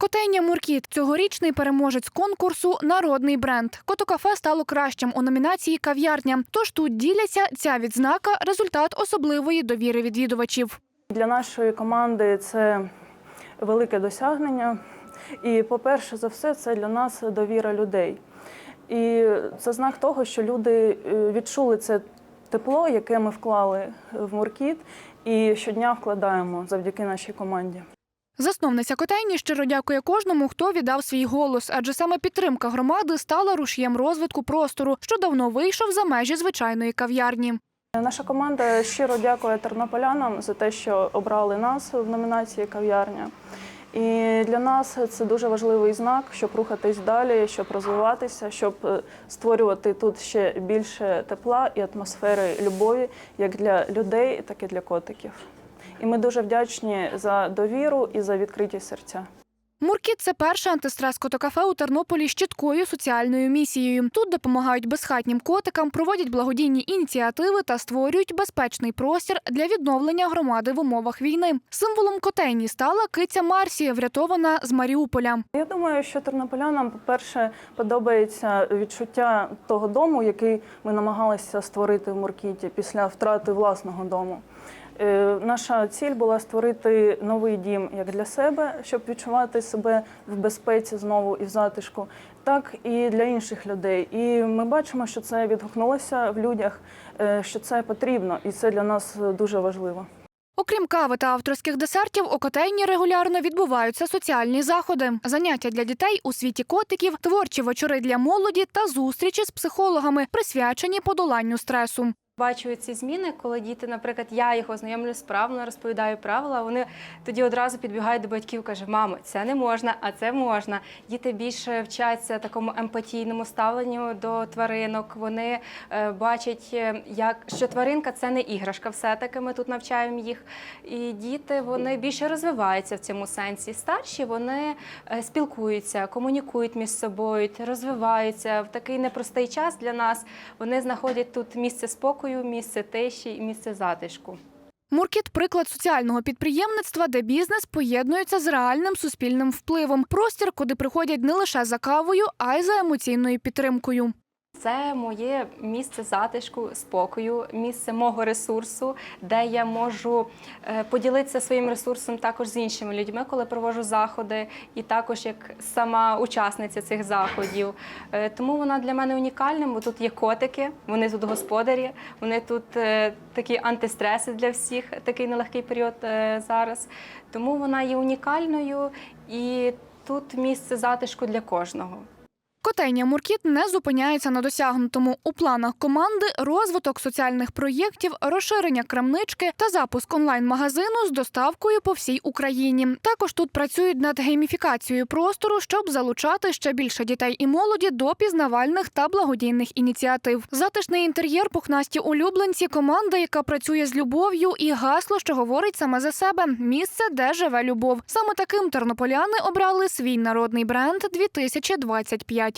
Котейня Муркіт цьогорічний переможець конкурсу Народний бренд. Котокафе стало кращим у номінації Кав'ярня. Тож тут діляться ця відзнака результат особливої довіри відвідувачів. Для нашої команди це велике досягнення. І, по-перше, за все, це для нас довіра людей. І це знак того, що люди е, відчули це тепло, яке ми вклали в Муркіт, і щодня вкладаємо завдяки нашій команді. Засновниця котейні щиро дякує кожному, хто віддав свій голос, адже саме підтримка громади стала рушієм розвитку простору, що давно вийшов за межі звичайної кав'ярні. Наша команда щиро дякує тернополянам за те, що обрали нас в номінації Кав'ярня. І для нас це дуже важливий знак, щоб рухатись далі, щоб розвиватися, щоб е, створювати тут ще більше тепла і атмосфери любові як для людей, так і для котиків. І ми дуже вдячні за довіру і за відкриті серця. Муркіт це перше антистрес котокафе у Тернополі з чіткою соціальною місією. Тут допомагають безхатнім котикам, проводять благодійні ініціативи та створюють безпечний простір для відновлення громади в умовах війни. Символом котейні стала киця Марсія, врятована з Маріуполя. Я думаю, що тернополянам, по-перше, подобається відчуття того дому, який ми намагалися створити в Муркіті після втрати власного дому. Е, Наша ціль була створити новий дім як для себе, щоб відчувати себе в безпеці знову і в затишку, так і для інших людей. І ми бачимо, що це відгукнулося в людях, е, що це потрібно, і це для нас дуже важливо. Окрім кави та авторських десертів, у котейні регулярно відбуваються соціальні заходи, заняття для дітей у світі котиків, творчі вечори для молоді та зустрічі з психологами, присвячені подоланню стресу. Бачу ці зміни, коли діти, наприклад, я їх ознайомлю з правилами, розповідаю правила. Вони тоді одразу підбігають до батьків, каже: мамо, це не можна, а це можна. Діти більше вчаться такому емпатійному ставленню до тваринок. Вони е, бачать, е, як що тваринка це не іграшка. Все таки ми тут навчаємо їх. І діти вони більше розвиваються в цьому сенсі. Старші вони е, спілкуються, комунікують між собою, розвиваються в такий непростий час для нас. Вони знаходять тут місце спокою, місце тиші і місце затишку. Муркіт приклад соціального підприємництва, де бізнес поєднується з реальним суспільним впливом. Простір, куди приходять не лише за кавою, а й за емоційною підтримкою. Це моє місце затишку, спокою, місце мого ресурсу, де я можу е, поділитися своїм ресурсом також з іншими людьми, коли проводжу заходи, і також як сама учасниця цих заходів. Е, Тому вона для мене унікальна, бо тут є котики, вони тут господарі, вони тут е, такі антистреси для всіх, такий нелегкий період зараз. Тому вона є унікальною і тут місце затишку для кожного. Котейня Муркіт не зупиняється на досягнутому. У планах команди розвиток соціальних проєктів, розширення крамнички та запуск онлайн-магазину з доставкою по всій Україні. Також тут працюють над гейміфікацією простору, щоб залучати ще більше дітей і молоді до пізнавальних та благодійних ініціатив. Затишний інтер'єр, пухнасті улюбленці, команда, яка працює з любов'ю, і гасло, що говорить саме за себе місце, де живе любов. Саме таким тернополяни обрали свій народний бренд 2025.